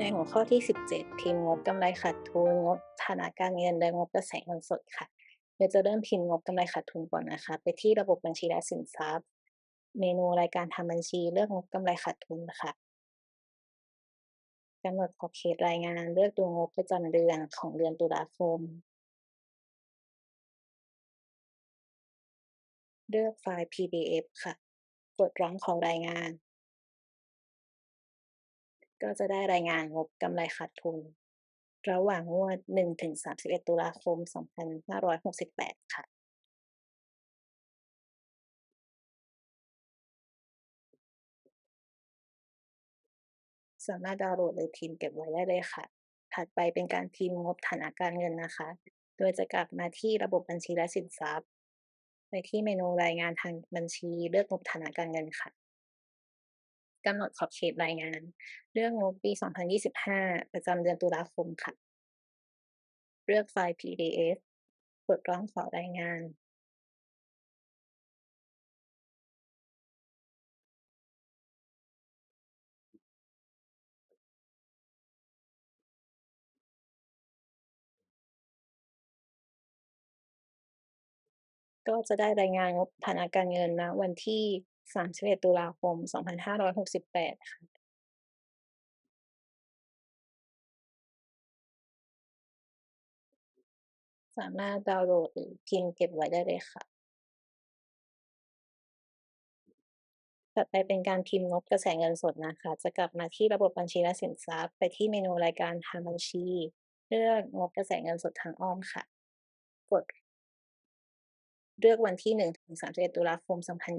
ในหัวข้อที่ 17พิมพ์งบกำไรขาดทุนงบฐานะการเงินและงบกระแสเงินสดค่ะเดี๋ยวจะเริ่มพิมพ์งบกำไรขาดทุนก่อนนะคะ ไปที่ระบบบัญชีและสินทรัพย์ เมนูรายการทำบัญชีเลือกงบกำไรขาดทุนค่ะกำหนดขอบเขตรายงานเลือกดูงบประจำเดือนของเดือนตุลาคม เลือกไฟล์ PDF ค่ะ กดรั้งของรายงาน ก็จะได้รายงานงบกำไรขาดทุน ระหว่างงวด 1-31 ตุลาคม 2568 ค่ะ สามารถดาวน์โหลดหรือพิมพ์เก็บไว้ได้เลยค่ะ ถัดไปเป็นการพิมพ์งบฐานะการเงินนะคะ โดยจะกลับมาที่ระบบบัญชีและสินทรัพย์ ไปที่เมนูรายงานทางบัญชีเลือกงบฐานะการเงินค่ะ กำหนดขอบเขตรายงานเลือกงบปี 2025 ประจำเดือนตุลาคมค่ะ เลือกไฟล์ PDF กดร้องขอรายงาน ก็จะได้รายงานงบฐานะการเงินณวันที่ 31 ตุลาคม 2568 ค่ะสามารถดาวน์โหลดหรือพิมพ์เก็บไว้ได้เลยค่ะถัดไปเป็นการพิมพ์งบกระแสเงินสดนะคะ จะกลับมาที่ระบบบัญชีและสินทรัพย์ ไปที่เมนูรายการทางบัญชี เลือกงบกระแสเงินสดทางอ้อมค่ะ กด เลือกวันที่1-31 ตุลาคม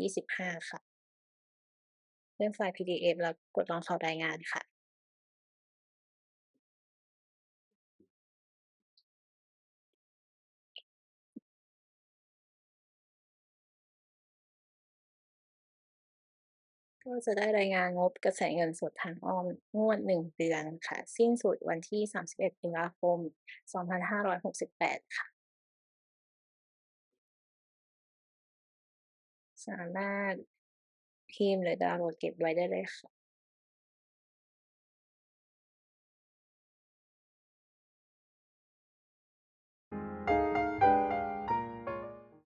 2025 ค่ะ เลื่อกไฟล์ PDF แล้วกดร้องขอรายงานค่ะ ก็จะได้รายงานงบกระแสเงินสดทางอ้อมงวด1เดือนค่ะ สิ้นสุดวันที่ 31 ตุลาคม 2568 ค่ะ สามารถพิมพ์หรือดาวน์โหลดเก็บไว้ได้เลยค่ะ